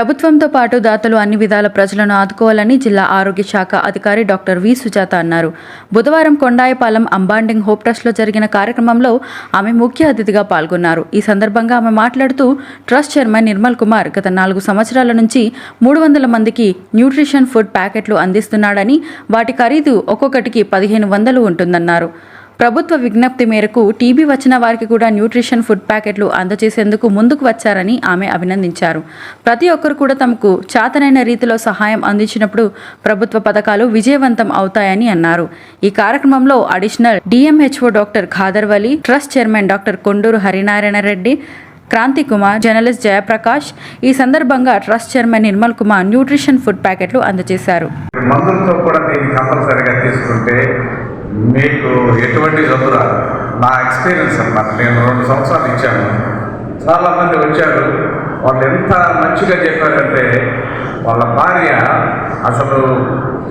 ప్రభుత్వంతో పాటు దాతలు అన్ని విధాల ప్రజలను ఆదుకోవాలని జిల్లా ఆరోగ్య శాఖ అధికారి డాక్టర్ వి సుజాత అన్నారు. బుధవారం కొండాయపాలెం అంబాండింగ్ హోప్ ట్రస్ట్లో జరిగిన కార్యక్రమంలో ఆమె ముఖ్య అతిథిగా పాల్గొన్నారు. ఈ సందర్భంగా ఆమె మాట్లాడుతూ ట్రస్ట్ చైర్మన్ నిర్మల్ కుమార్ గత నాలుగు సంవత్సరాల నుంచి మూడు వందల మందికి న్యూట్రిషన్ ఫుడ్ ప్యాకెట్లు అందిస్తున్నాడని వాటి ఖరీదు ఒక్కొక్కటికి పదిహేను వందలు ఉంటుందన్నారు. ప్రభుత్వ విజ్ఞప్తి మేరకు టీబీ వచ్చిన వారికి కూడా న్యూట్రిషన్ ఫుడ్ ప్యాకెట్లు అందజేసేందుకు ముందుకు వచ్చారని ఆమె అభినందించారు. ప్రతి ఒక్కరు కూడా తమకు చాతనైన రీతిలో సహాయం అందించినప్పుడు ప్రభుత్వ పథకాలు విజయవంతం అవుతాయని అన్నారు. ఈ కార్యక్రమంలో additional DMHO doctor Khadarvali trust chairman doctor Konduru Harinarayana Reddy Kranthi Kumar journalist Jayaprakash ఈ సందర్భంగా trust chairman Nirmal Kumar nutrition food ప్యాకెట్లు అందజేశారు. మందులతో కూడా దీన్ని కంపల్సరిగా తీసుకుంటే మీకు ఎటువంటి చదువురా రాదు. నా ఎక్స్పీరియన్స్ అన్నమాట. నేను రెండు సంవత్సరాలు ఇచ్చాను. చాలామంది వచ్చారు. వాళ్ళు ఎంత మంచిగా చెప్పారంటే వాళ్ళ భార్య అసలు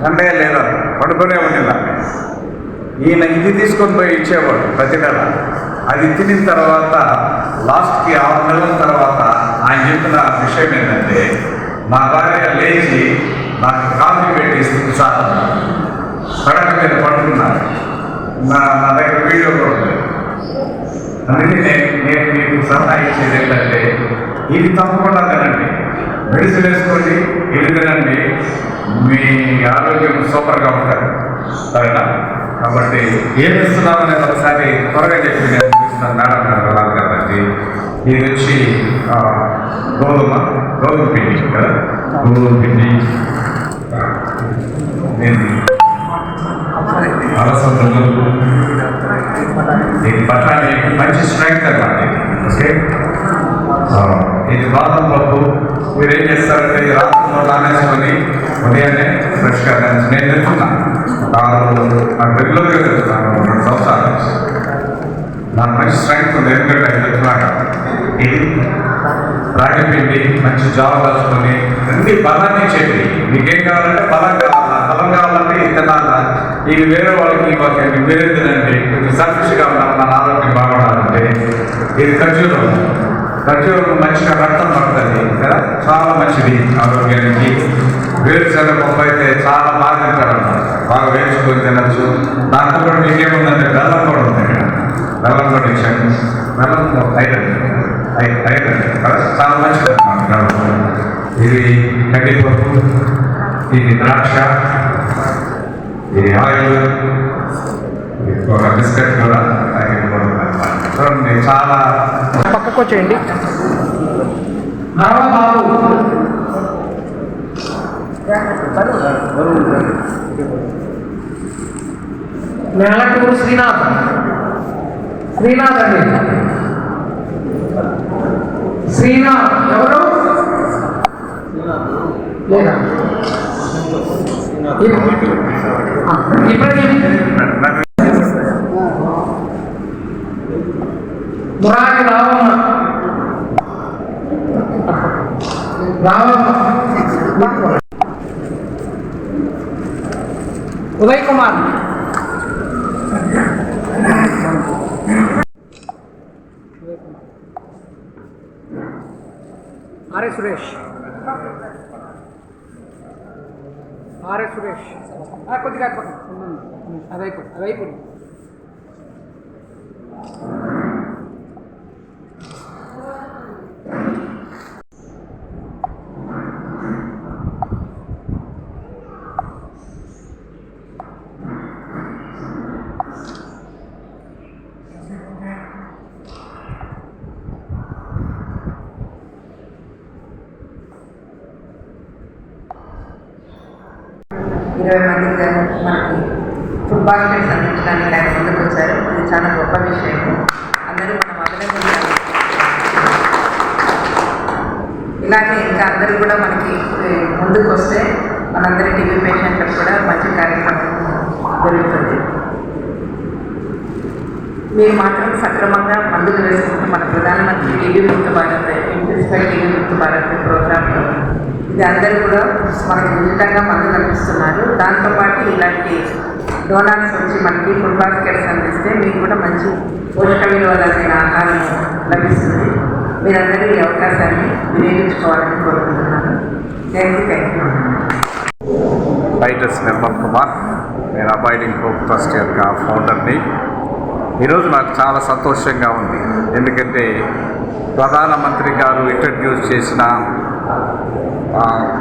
కండే లేదా? పడుకునే ఉండిలా. ఈయన ఇది తీసుకొని పోయి ఇచ్చేవాడు ప్రతి నెల. అది తినిన తర్వాత లాస్ట్కి ఆరు నెలల తర్వాత ఆయన చెప్పిన విషయం ఏంటంటే నా భార్య లేచి నాకు కాఫీ పెట్టి ఇస్తుంది సార్ సడక్ మీద పడుతున్నారు నా నా దగ్గర వీడియో కూడా అందుకే నేను నేను మీకు సలహా ఇచ్చేది ఏంటంటే ఇది తప్పకుండా తినండి. మెడిసిన్ వేసుకోండి ఇది తినండి. మీ ఆరోగ్యం సూపర్గా ఉంటుంది. సరేనా? కాబట్టి ఏం ఇస్తున్నాం అనేది ఒకసారి త్వరగా చెప్పి నేను చూపిస్తాను. మేడం గారు రాదు ఇది వచ్చి గోధుమ గోధుమ పిండి కదా? గోధుమ పిండి. ఇది దీని పట్ల బఠానీ మంచి స్ట్రెంగ్త్ అనమాట ఓకే? ఆ, ఇది బాదం పప్పు. మీరు ఏం చేస్తారంటే ఈ రాత్రిలో నానేసుకొని ఉదయాన్నే ఫ్రెష్గా లంచ్. నేను తింటున్నా. ఆరు నాకు రెగ్యులర్గా తింటున్నాను రెండు సంవత్సరాలు. నాకు మంచి స్ట్రెంగ్త్ ఉంది. ఎందుకంటే అది తింటున్నాక ఇది రాగి పిండి మంచి జాబ్ రాసుకొని అన్ని బలాన్ని చెప్పి మీకేం కావాలంటే బలం కావాలా? బలం కావాలంటే ఇది తినాలా? ఇవి వేరే వాళ్ళకి మాకు వేరే తినండి. కొంచెం సర్ఫిష్గా ఉండాలి మన ఆరోగ్యం బాగుండాలంటే ఇది ఖర్జూరం. ఖర్జూరం మంచిగా రక్తం పడుతుంది కదా? చాలా మంచిది ఆరోగ్యానికి. వేరుశనగ పప్పు అయితే చాలా బాగా తింటారు బాగా వేయించుకొని తినచ్చు. దాంట్లో కూడా మీకేముందంటే బెల్లం కూడా ఉంది బెల్లం కూడా ఇచ్చాను. బెల్లం ఐరన్. I- iron. కదా? చాలా మంచిది. అన్నమాట ఇది కందిపప్పు ఇది ద్రాక్ష. ఆయిల్ ఇది ఒక బిస్కెట్ కూడా. చూడండి చాలా పక్కకు వచ్చేయండి నేలటూరు శ్రీనాథ్ శ్రీనాథ్ అండి శ్రీనాథ్ ఎవరు లేదా Ibrahim Murari Ravamma Ravamma Uday Kumar RS Suresh RS Suresh ఆ, కొద్దిగా అటు పక్కన. అదైపోయి అదైపోయి ఇరవై మందికి మనకి ఫుడ్ బాస్కెట్స్ అందించడానికి ఆయన ముందుకు వచ్చారు. ఇది చాలా గొప్ప విషయం. అందరూ మనం అభినందించాలి ఇలాగే ఇంకా అందరూ కూడా మనకి ముందుకు వస్తే మనందరి టీవీ పేషెంట్లకు కూడా మంచి కార్యక్రమం జరుగుతుంది. మీరు మాత్రం సక్రమంగా మందులు వేసుకుంటూ మన ప్రధానమంత్రి టీవీ ముక్త భారత్ ఇంటిస్పై టీవీ ముక్త భారత్ ప్రోగ్రాంలో ఇది అందరూ కూడా మనకి ఉచితంగా మందులు అందిస్తున్నారు. దాంతోపాటు ఇలాంటి డోనాట్స్ వచ్చి మనకి ఫుడ్ బాస్కెట్స్ అందిస్తే మీకు కూడా మంచి పోషక విలువలైన ఆహారం లభిస్తుంది. మీరందరూ ఈ అవకాశాన్ని వినియోగించుకోవాలని కోరుకుంటున్నాను. Thank you thank you writers Nirmal Kumar నేను అబాయిడింగ్ హోప్ ట్రస్ట్ యొక్క ఫౌండర్ని ఈరోజు నాకు చాలా సంతోషంగా ఉంది. ఎందుకంటే ప్రధానమంత్రి గారు ఇంట్రడ్యూస్ చేసిన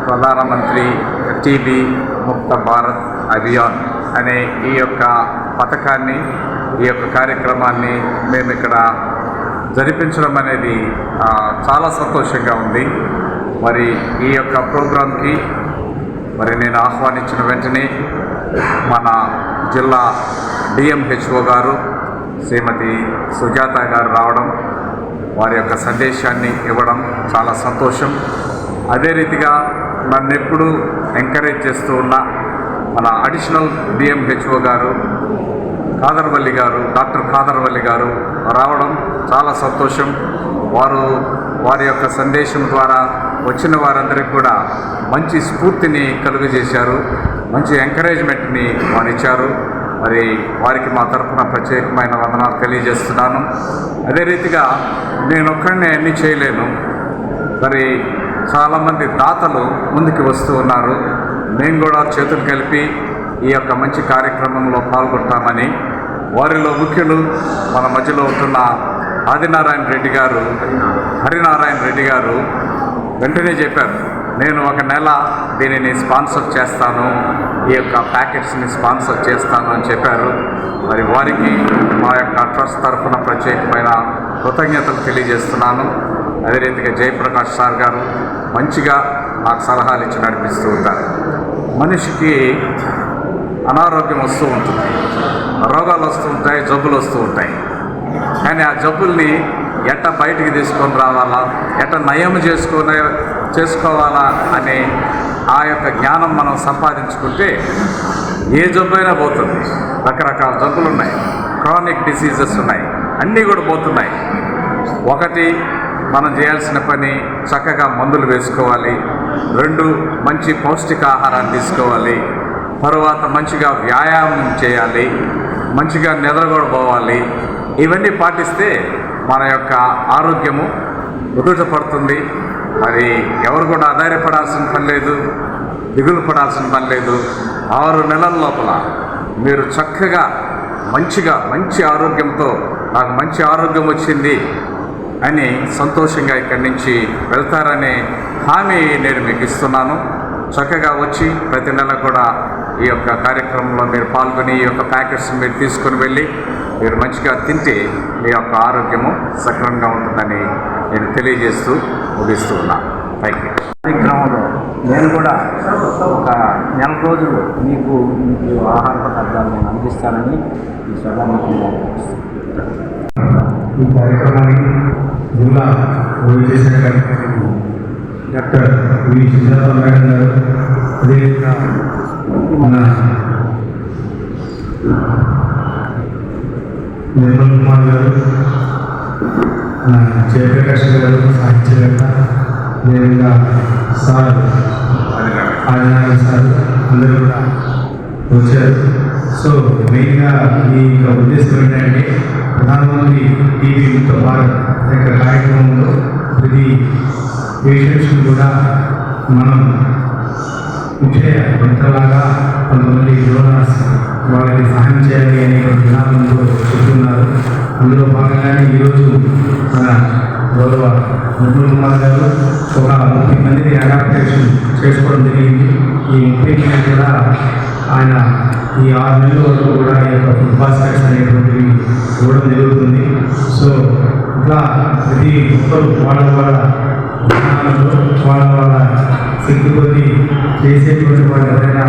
ప్రధానమంత్రి టీబీ ముక్త భారత్ అభియాన్ అనే ఈ యొక్క పథకాన్ని ఈ యొక్క కార్యక్రమాన్ని మేము ఇక్కడ జరిపించడం అనేది చాలా సంతోషంగా ఉంది. మరి ఈ యొక్క ప్రోగ్రాంకి మరి నేను ఆహ్వానించిన వెంటనే మన జిల్లా డిఎంహెచ్ఓ గారు శ్రీమతి సుజాత గారు రావడం వారి యొక్క సందేశాన్ని ఇవ్వడం చాలా సంతోషం. అదే రీతిగా నన్ను ఎప్పుడు ఎంకరేజ్ చేస్తూ ఉన్న మన అడిషనల్ డిఎంహెచ్ఓ గారు కాదర్వల్లి గారు డాక్టర్ కాదర్వల్లి గారు రావడం చాలా సంతోషం. వారు వారి యొక్క సందేశం ద్వారా వచ్చిన వారందరికీ కూడా మంచి స్ఫూర్తిని కలుగజేశారు. మంచి ఎంకరేజ్మెంట్ని వారు ఇచ్చారు మరి వారికి మా తరఫున ప్రత్యేకమైన వందనాలు తెలియజేస్తున్నాను. అదే రీతిగా నేను ఒక్కడినే అన్నీ చేయలేను. మరి చాలామంది దాతలు ముందుకు వస్తూ ఉన్నారు. మేము కూడా చేతులు కలిపి ఈ యొక్క మంచి కార్యక్రమంలో పాల్గొంటామని వారిలో ముఖ్యులు మన మధ్యలో ఉంటున్న ఆదినారాయణ రెడ్డి గారు హరినారాయణ రెడ్డి గారు వెంటనే చెప్పారు నేను ఒక నెల దీనిని స్పాన్సర్ చేస్తాను ఈ యొక్క ప్యాకెట్స్ని స్పాన్సర్ చేస్తాను అని చెప్పారు. మరి వారికి మా యొక్క ట్రస్ట్ తరఫున ప్రత్యేకమైన కృతజ్ఞతలు తెలియజేస్తున్నాను. అదే రీతిగా జయప్రకాష్ సార్ గారు మంచిగా నాకు సలహాలు ఇచ్చి నడిపిస్తూ ఉంటారు. మనిషికి అనారోగ్యం వస్తూ ఉంటుంది. రోగాలు వస్తూ ఉంటాయి జబ్బులు వస్తూ ఉంటాయి. కానీ ఆ జబ్బుల్ని ఎట్ట బయటికి తీసుకొని రావాలా ఎట్ట నయం చేసుకునే చేసుకోవాలా అనే ఆ యొక్క జ్ఞానం మనం సంపాదించుకుంటే ఏ జబ్బు అయినా పోతుంది. రకరకాల జబ్బులు ఉన్నాయి క్రానిక్ డిసీజెస్ ఉన్నాయి. అన్నీ కూడా పోతున్నాయి. ఒకటి మనం చేయాల్సిన పని చక్కగా మందులు వేసుకోవాలి. రెండు మంచి పౌష్టికాహారాన్ని తీసుకోవాలి. తరువాత మంచిగా వ్యాయామం చేయాలి. మంచిగా నిద్రగొడబోవాలి ఇవన్నీ పాటిస్తే మన యొక్క ఆరోగ్యము కుదుట పడుతుంది మరి ఎవరు కూడా ఆధారపడాల్సిన పని లేదు దిగులు పడాల్సిన పని లేదు. ఆరు నెలల లోపల మీరు చక్కగా మంచిగా మంచి ఆరోగ్యంతో నాకు మంచి ఆరోగ్యం వచ్చింది అని సంతోషంగా ఇక్కడి నుంచి వెళ్తారనే హామీ నేను మీకు ఇస్తున్నాను. చక్కగా వచ్చి ప్రతి నెల కూడా ఈ యొక్క కార్యక్రమంలో మీరు పాల్గొని ఈ యొక్క ప్యాకెట్స్ మీరు తీసుకొని వెళ్ళి మీరు మంచిగా తింటే మీ యొక్క ఆరోగ్యము సక్రమంగా ఉంటుందని నేను తెలియజేస్తూ ముగిస్తూ ఉన్నాను థ్యాంక్ యూ కార్యక్రమంలో నేను కూడా ఒక నెల రోజులు మీకు మీకు ఆహార పదార్థాలు నేను అందిస్తానని ఈ సభాముఖంగా ఈ కార్యక్రమానికి జిల్లా వైద్య శాఖ డాక్టర్ వి. సుజాత మేడం గారు అదేవిధంగా మన నిర్మల్ కుమార్ గారు జయప్రకాష్ గారు సాహిత్యవేత్త అదేవిధంగా సార్ ఆదినారాయణ సార్ అందరూ కూడా వచ్చారు. సో మెయిన్గా ఈ యొక్క ఉద్దేశం ఏంటంటే ప్రధానమంత్రి టీవీ ముక్త భారత్ యొక్క కార్యక్రమంలో ప్రతి పేషెంట్స్ని కూడా మనం ముఖ్య ఎంతలాగా కొంతమంది డోనర్స్ వాళ్ళకి సహాయం చేయాలి అనే విధానంలో చెప్తున్నారు. అందులో భాగంగానే ఈరోజు మన గౌరవ నిర్మల్ కుమార్ గారు ఒక ముప్పై మందిని అడాప్టేషన్ చేసుకోవడం జరిగింది. ఈ ముప్పై మంది కూడా ఆయన ఈ ఆరు నెలల వరకు కూడా ఈ యొక్క ఫుడ్ బాస్కెట్స్ అనేటువంటివి ఇవ్వడం జరుగుతుంది. సో ఇట్లా ప్రతి ఒక్కరు వాళ్ళ వాళ్ళ విధానాలలో వాళ్ళ వాళ్ళ శక్తి కొద్ది చేసేటువంటి వాళ్ళు ఎవరైనా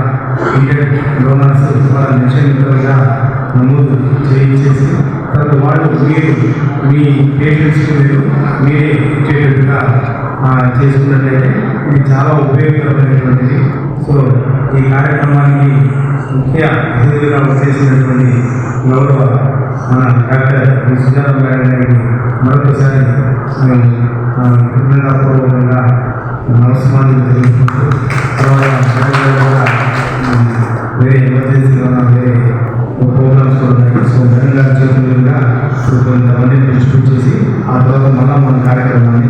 ఇండియన్ డోనర్స్ వాళ్ళ నిశ్చయితలుగా నమోదు చేయించేసి తర్వాత వాళ్ళు మీరు మీ పేషెంట్స్కి మీరు మీరే ఇచ్చేటట్టుగా చేసుకున్నట్లయితే ఇది చాలా ఉపయోగకరమైనటువంటిది. సో ఈ కార్యక్రమానికి ముఖ్య అతిథులుగా వచ్చేసినటువంటి గౌరవ మన డాక్టర్ సుజాత గారి గారికి మరొకసారి మేము ఆ, కృతజ్ఞతాపూర్వకంగా నమస్కారాలు తెలుసుకుంటూ తర్వాత వేరే ఎమర్జెన్సీలో ఉన్న వేరే ప్రోగ్రామ్స్ కూడా ఉన్నాయి సో జగన్ గారి చేతుల మీదుగా ఆ తర్వాత మళ్ళా మన కార్యక్రమాన్ని